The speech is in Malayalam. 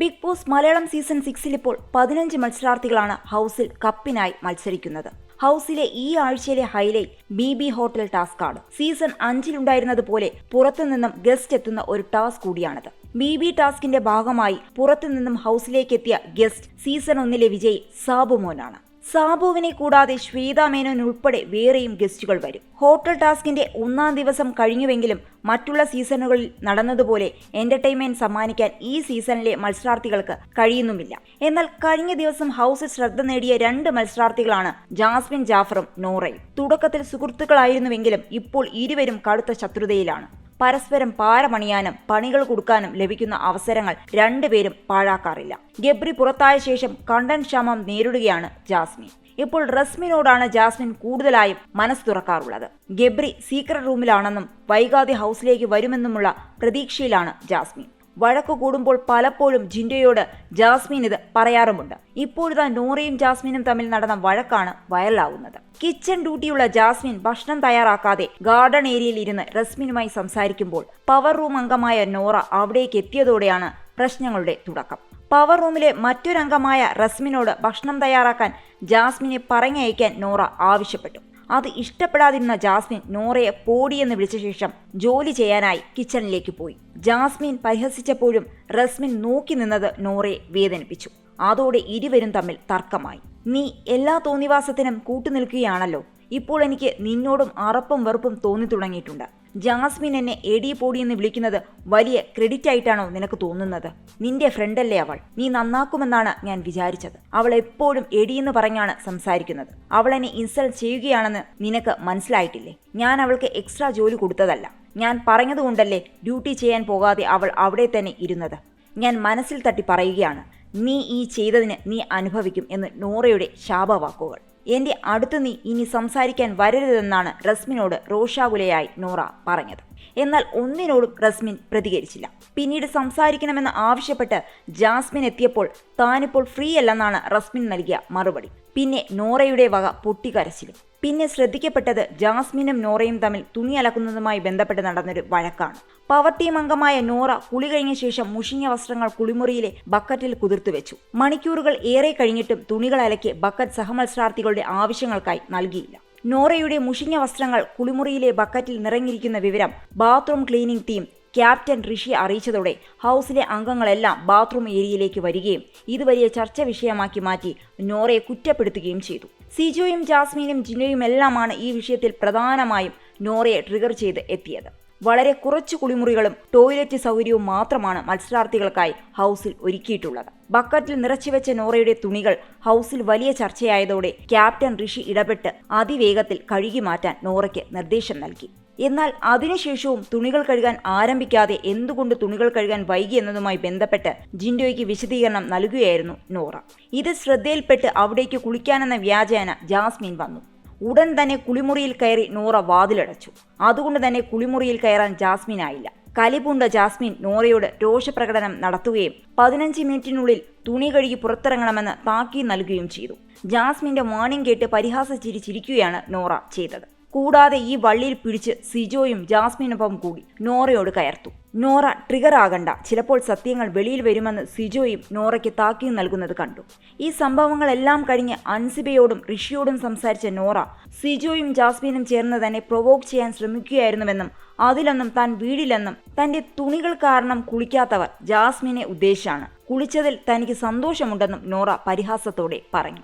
ബിഗ് ബോസ് മലയാളം സീസൺ സിക്സിൽ ഇപ്പോൾ പതിനഞ്ച് മത്സരാർത്ഥികളാണ് ഹൗസിൽ കപ്പിനായി മത്സരിക്കുന്നത്. ഹൗസിലെ ഈ ആഴ്ചയിലെ highlight B B hotel task ആണ്. സീസൺ അഞ്ചിലുണ്ടായിരുന്നതുപോലെ പുറത്തുനിന്നും ഗസ്റ്റ് എത്തുന്ന ഒരു ടാസ്ക് കൂടിയാണിത്. ബി ബി ടാസ്കിന്റെ ഭാഗമായി പുറത്തുനിന്നും ഹൗസിലേക്കെത്തിയ ഗസ്റ്റ് സീസൺ ഒന്നിലെ വിജയി സാബുമോനാണ്. സാബുവിനെ കൂടാതെ ശ്വേതാ മേനോൻ ഉൾപ്പെടെ വേറെയും ഗസ്റ്റുകൾ വരും. ഹോട്ടൽ ടാസ്കിന്റെ ഒന്നാം ദിവസം കഴിഞ്ഞുവെങ്കിലും മറ്റുള്ള സീസണുകളിൽ നടന്നതുപോലെ എന്റർടൈൻമെന്റ് സമ്മാനിക്കാൻ ഈ സീസണിലെ മത്സരാർത്ഥികൾക്ക് കഴിയുന്നുമില്ല. എന്നാൽ കഴിഞ്ഞ ദിവസം ഹൗസിൽ ശ്രദ്ധ നേടിയ രണ്ട് മത്സരാർത്ഥികളാണ് ജാസ്മിൻ ജാഫറും നോറയും. തുടക്കത്തിൽ സുഹൃത്തുക്കളായിരുന്നുവെങ്കിലും ഇപ്പോൾ ഇരുവരും കടുത്ത ശത്രുതയിലാണ്. പരസ്പരം പാരമണിയാനും പണികൾ കൊടുക്കാനും ലഭിക്കുന്ന അവസരങ്ങൾ രണ്ടുപേരും പാഴാക്കാറില്ല. ഗബ്രി പുറത്തായ ശേഷം കണ്ടൻ ക്ഷാമം നേരിടുകയാണ് ജാസ്മിൻ. ഇപ്പോൾ റസ്മിനോടാണ് ജാസ്മിൻ കൂടുതലായും മനസ്സ് തുറക്കാറുള്ളത്. ഗബ്രി സീക്രട്ട് റൂമിലാണെന്നും വൈകാതെ ഹൗസിലേക്ക് വരുമെന്നുമുള്ള പ്രതീക്ഷയിലാണ് ജാസ്മിൻ. വഴക്കു കൂടുമ്പോൾ പലപ്പോഴും ജിൻഡോയോട് ജാസ്മിൻ ഇത് പറയാറുമുണ്ട്. ഇപ്പോഴിതാ നൂറയും ജാസ്മിനും തമ്മിൽ നടന്ന വഴക്കാണ് വൈറലാവുന്നത്. കിച്ചൺ ഡ്യൂട്ടിയുള്ള ജാസ്മിൻ ഭക്ഷണം തയ്യാറാക്കാതെ ഗാർഡൻ ഏരിയയിൽ ഇരുന്ന് റസ്മിനുമായി സംസാരിക്കുമ്പോൾ പവർ റൂം അംഗമായ നോറ അവിടേക്ക് എത്തിയതോടെയാണ് പ്രശ്നങ്ങളുടെ തുടക്കം. പവർ റൂമിലെ മറ്റൊരംഗമായ റസ്മിനോട് ഭക്ഷണം തയ്യാറാക്കാൻ ജാസ്മിനെ പറഞ്ഞയക്കാൻ നോറ ആവശ്യപ്പെട്ടു. അത് ഇഷ്ടപ്പെടാതിരുന്ന ജാസ്മിൻ നോറയെ പോടിയെന്ന് വിളിച്ച ശേഷം ജോലി ചെയ്യാനായി കിച്ചണിലേക്ക് പോയി. ജാസ്മിൻ പരിഹസിച്ചപ്പോഴും റസ്മിൻ നോക്കി നിന്നത് നോറയെ വേദനിപ്പിച്ചു. അതോടെ ഇരുവരും തമ്മിൽ തർക്കമായി. നീ എല്ലാ തോന്നിവാസത്തിനും കൂട്ടുനിൽക്കുകയാണല്ലോ. ഇപ്പോൾ എനിക്ക് നിന്നോടും അറപ്പും വെറുപ്പും തോന്നി തുടങ്ങിയിട്ടുണ്ട്. ജാസ്മിൻ എന്നെ എടി പോടി എന്ന് വിളിക്കുന്നത് വലിയ ക്രെഡിറ്റ് ആയിട്ടാണോ നിനക്ക് തോന്നുന്നത്? നിന്റെ ഫ്രണ്ടല്ലേ അവൾ? നീ നന്നാക്കുമെന്നാണ് ഞാൻ വിചാരിച്ചത്. അവൾ എപ്പോഴും എടിയെന്ന് പറഞ്ഞാണ് സംസാരിക്കുന്നത്. അവൾ എന്നെ ഇൻസൾട്ട് ചെയ്യുകയാണെന്ന് നിനക്ക് മനസ്സിലായിട്ടില്ലേ? ഞാൻ അവൾക്ക് എക്സ്ട്രാ ജോലി കൊടുത്തതല്ല. ഞാൻ പറഞ്ഞതുകൊണ്ടല്ലേ ഡ്യൂട്ടി ചെയ്യാൻ പോകാതെ അവൾ അവിടെ തന്നെ ഇരുന്നത്. ഞാൻ മനസ്സിൽ തട്ടി പറയുകയാണ് നീ ഈ ചെയ്തതിന് നീ അനുഭവിക്കും എന്ന് നോറയുടെ ശാപവാക്കുകൾ. എന്റെ അടുത്ത് നീ ഇനി സംസാരിക്കാൻ വരരുതെന്നാണ് റസ്മിനോട് റോഷാകുലയായി നോറ പറഞ്ഞത്. എന്നാൽ ഒന്നിനോടും റസ്മിൻ പ്രതികരിച്ചില്ല. പിന്നീട് സംസാരിക്കണമെന്ന് ആവശ്യപ്പെട്ട് ജാസ്മിൻ എത്തിയപ്പോൾ താനിപ്പോൾ ഫ്രീ അല്ലെന്നാണ് റസ്മിൻ നൽകിയ മറുപടി. പിന്നെ നോറയുടെ വക പൊട്ടിക്കരച്ചിലും. പിന്നെ ശ്രദ്ധിക്കപ്പെട്ടത് ജാസ്മിനും നോറയും തമ്മിൽ തുണി അലക്കുന്നതുമായി ബന്ധപ്പെട്ട് നടന്നൊരു വഴക്കാണ്. പവർ അംഗമായ നോറ കുളി കഴിഞ്ഞ ശേഷം മുഷിഞ്ഞ വസ്ത്രങ്ങൾ കുളിമുറിയിലെ ബക്കറ്റിൽ കുതിർത്തു വെച്ചു. മണിക്കൂറുകൾ ഏറെ കഴിഞ്ഞിട്ടും തുണികൾ അലക്കി ബക്കറ്റ് സഹമത്സരാർത്ഥികളുടെ ആവശ്യങ്ങൾക്കായി നൽകിയില്ല. നോറയുടെ മുഷിഞ്ഞ വസ്ത്രങ്ങൾ കുളിമുറിയിലെ ബക്കറ്റിൽ നിറഞ്ഞിരിക്കുന്ന വിവരം bathroom cleaning team captain Rishi അറിയിച്ചതോടെ ഹൗസിലെ അംഗങ്ങളെല്ലാം ബാത്റൂം ഏരിയയിലേക്ക് വരികയും ഇത് വലിയ ചർച്ച വിഷയമാക്കി മാറ്റി നോറയെ കുറ്റപ്പെടുത്തുകയും ചെയ്തു. സിജോയും ജാസ്മീനും ജിനോയും എല്ലാമാണ് ഈ വിഷയത്തിൽ പ്രധാനമായും നോറയെ ട്രിഗർ ചെയ്ത് എത്തിയത്. വളരെ കുറച്ച് കുളിമുറികളും ടോയ്ലറ്റ് സൗകര്യവും മാത്രമാണ് മത്സരാർത്ഥികൾക്കായി ഹൗസിൽ ഒരുക്കിയിട്ടുള്ളത്. ബക്കറ്റിൽ നിറച്ചുവെച്ച നോറയുടെ തുണികൾ ഹൗസിൽ വലിയ ചർച്ചയായതോടെ ക്യാപ്റ്റൻ ഋഷി ഇടപെട്ട് അതിവേഗത്തിൽ കഴുകി മാറ്റാൻ നോറയ്ക്ക് നിർദ്ദേശം നൽകി. എന്നാൽ അതിനുശേഷവും തുണികൾ കഴുകാൻ ആരംഭിക്കാതെ എന്തുകൊണ്ട് തുണികൾ കഴുകാൻ വൈകി എന്നതുമായി ബന്ധപ്പെട്ട് ജിൻഡോയ്ക്ക് വിശദീകരണം നൽകുകയായിരുന്നു നോറ. ഇത് ശ്രദ്ധയിൽപ്പെട്ട് അവിടേക്ക് കുളിക്കാനെന്ന വ്യാജേന ജാസ്മിൻ വന്നു. ഉടൻ തന്നെ കുളിമുറിയിൽ കയറി നോറ വാതിലടച്ചു. അതുകൊണ്ട് തന്നെ കുളിമുറിയിൽ കയറാൻ ജാസ്മിൻ ആയില്ല കലിപുണ്ട ജാസ്മിൻ നോറയോട് രോഷപ്രകടനം നടത്തുകയും പതിനഞ്ച് മിനിറ്റിനുള്ളിൽ തുണി കഴുകി പുറത്തിറങ്ങണമെന്ന് താക്കീ നൽകുകയും ചെയ്തു. ജാസ്മിന്റെ വാണിംഗ് കേട്ട് പരിഹാസ ചിരി ചിരിക്കുകയാണ് നോറ ചെയ്തത്. കൂടാതെ ഈ വള്ളിയിൽ പിടിച്ച് സിജോയും ജാസ്മിനൊപ്പം കൂടി നോറയോട് കയർത്തു. നോറ ട്രിഗർ ആകണ്ട. ചിലപ്പോൾ സത്യങ്ങൾ വെളിയിൽ വരുമെന്ന് സിജോയും നോറയ്ക്ക് താക്കിയും നൽകുന്നത് കണ്ടു. ഈ സംഭവങ്ങളെല്ലാം കഴിഞ്ഞ് അൻസിബയോടും ഋഷിയോടും സംസാരിച്ച നോറ സിജോയും ജാസ്മിനും ചേർന്ന് തന്നെ പ്രൊവോക്ക് ചെയ്യാൻ ശ്രമിക്കുകയായിരുന്നുവെന്നും അതിലൊന്നും താൻ വീടില്ലെന്നും തന്റെ തുണികൾ കാരണം കുളിക്കാത്തവർ ജാസ്മിനെ ഉദ്ദേശിച്ചാണ്. കുളിച്ചതിൽ തനിക്ക് സന്തോഷമുണ്ടെന്നും നോറ പരിഹാസത്തോടെ പറഞ്ഞു.